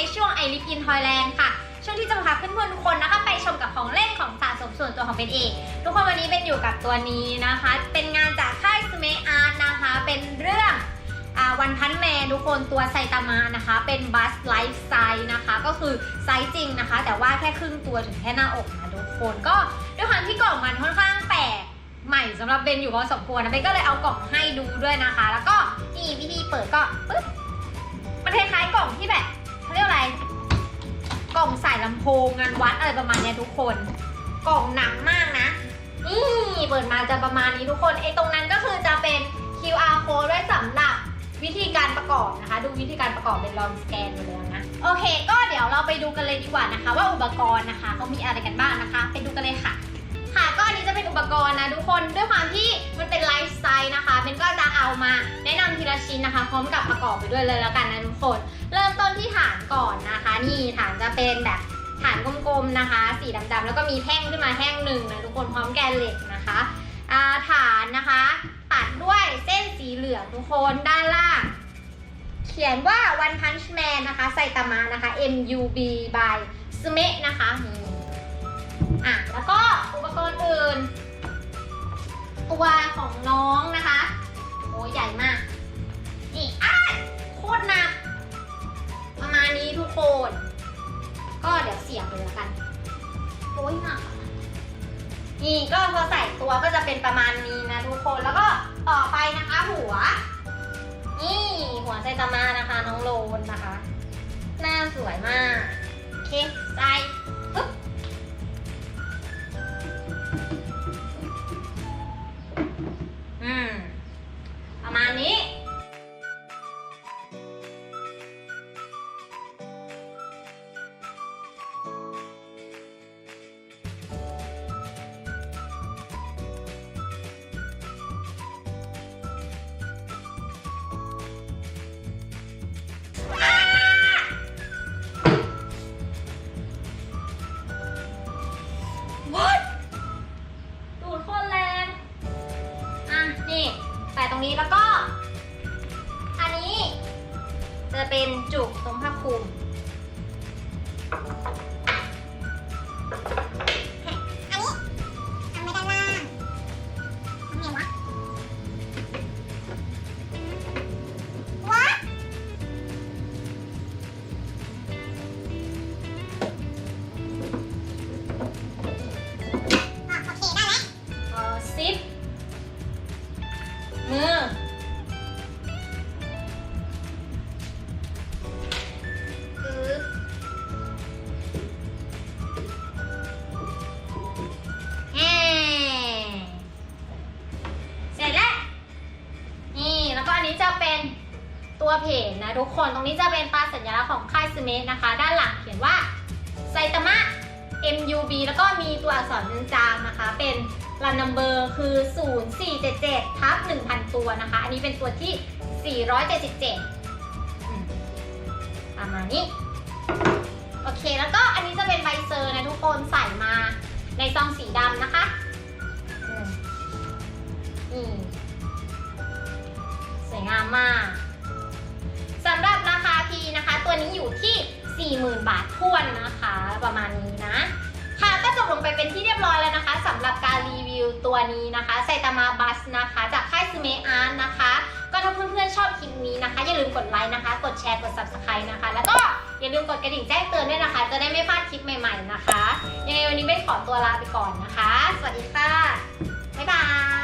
ในช่วงไอริกินทอยแลนด์ค่ะ ช่วงที่จะพาเพื่อนๆทุกคนนะคะ ไปชมกับของเล่นของสะสมส่วนตัวของเป็นเองทุกคนวันนี้เป็นอยู่กับตัวนี้นะคะ เป็นงานจากค่ายสเมอาร์นะคะ เป็นเรื่องวันพันแมนทุกคนตัวไซตามานะคะ เป็นบัสไลฟ์ไซส์นะคะ ก็คือไซส์จริงนะคะ แต่ว่าแค่ครึ่งตัวถึงแค่หน้าอกนะทุกคนก็ด้วยความที่กล่องมันค่อนข้างแปลกใหม่สำหรับเบนอยู่พอสมควรนะเบนก็เลยเอากล่องให้ดูด้วยนะคะ แล้วก็นี่วิธีเปิดก็ปึ๊บมันคล้ายๆกล่องที่แบบ เขาเรียกอะไร กล่องใส่ลำโพงงานวัดอะไรประมาณเนี้ยทุกคน กล่องหนักมากนะ นี่เปิดมาจะประมาณนี้ทุกคนไอ้ตรงนั้นก็คือจะเป็น QR code ไว้สำหรับวิธีการประกอบนะคะ ดูวิธีการประกอบเป็นลองสแกนไปแล้วนะโอเค ก็เดี๋ยวเราไปดูกันเลยดีกว่านะคะ ว่าอุปกรณ์นะคะเขามีอะไรกันบ้างนะคะ ไปดูกันเลยค่ะ ค่ะก็อันนี้จะเป็นอุปกรณ์นะทุกคนด้วยความที่มันเป็นไลฟ์สไตล์นะคะเบนก็จะเอามาและชิ้นนะคะ พร้อมกับประกอบไปด้วยเลยแล้วกันนะทุกคน เริ่มต้นที่ฐานก่อนนะคะ นี่ฐานจะเป็นแบบฐานกลมๆนะคะ สีดำๆแล้วก็มีแท่งขึ้นมาแท่งหนึ่งนะทุกคนพร้อมแกนเหล็กนะคะฐานนะคะตัดด้วยเส้นสีเหลืองทุกคนด้านล่างเขียนว่า One Punch Man นะคะไซตามะนะคะ MUB by s m e นะคะอะแล้วก็อุปกรณ์อื่น ตัวของน้องนะคะ โอ้ใหญ่มาก สียบเลยละกันโอ้ยหนักนี่ก็พอใส่ตัวก็จะเป็นประมาณนี้นะทุกคนแล้วก็ต่อไปนะคะหัว นี่หัวไซตามานะคะน้องโลนนะคะ หน้าสวยมาก โอเคใส่ แล้วก็ อันนี้ จะเป็นจุกตรงผ้าคลุม ตัวเพจนะทุกคนตรงนี้จะเป็นตราสัญลักษณ์ของค่ายซูเมสนะคะ ด้านหลังเขียนว่าไซตามะ MUB แล้วก็มีตัวอักษรจางนะคะ เป็นรันนัมเบอร์คือ 0477ทับ1,000 ตัวนะคะ อันนี้เป็นตัวที่ 477อืมประมาณนี้ โอเค แล้วก็อันนี้จะเป็นใบเซอร์นะทุกคนใส่มาในซองสีดำนะคะนี่สวยงามมาก 40,000 บาททวนนะคะ ประมาณนี้นะ ค่ะก็จบลงไปเป็นที่เรียบร้อยแล้วนะคะสำหรับการรีวิวตัวนี้นะคะไซตามาบัสนะคะ จากค่ายซูเมอาร์นะคะ ก็ถ้าเพื่อนๆชอบคลิปนี้นะคะ อย่าลืมกดไลค์นะคะ กดแชร์กด subscribe นะคะ แล้วก็อย่าลืมกดกระดิ่งแจ้งเตือนด้วยนะคะ จะได้ไม่พลาดคลิปใหม่ๆนะคะยังไงวันนี้ไม่ขอตัวลาไปก่อนนะคะ สวัสดีค่ะบ๊ายบาย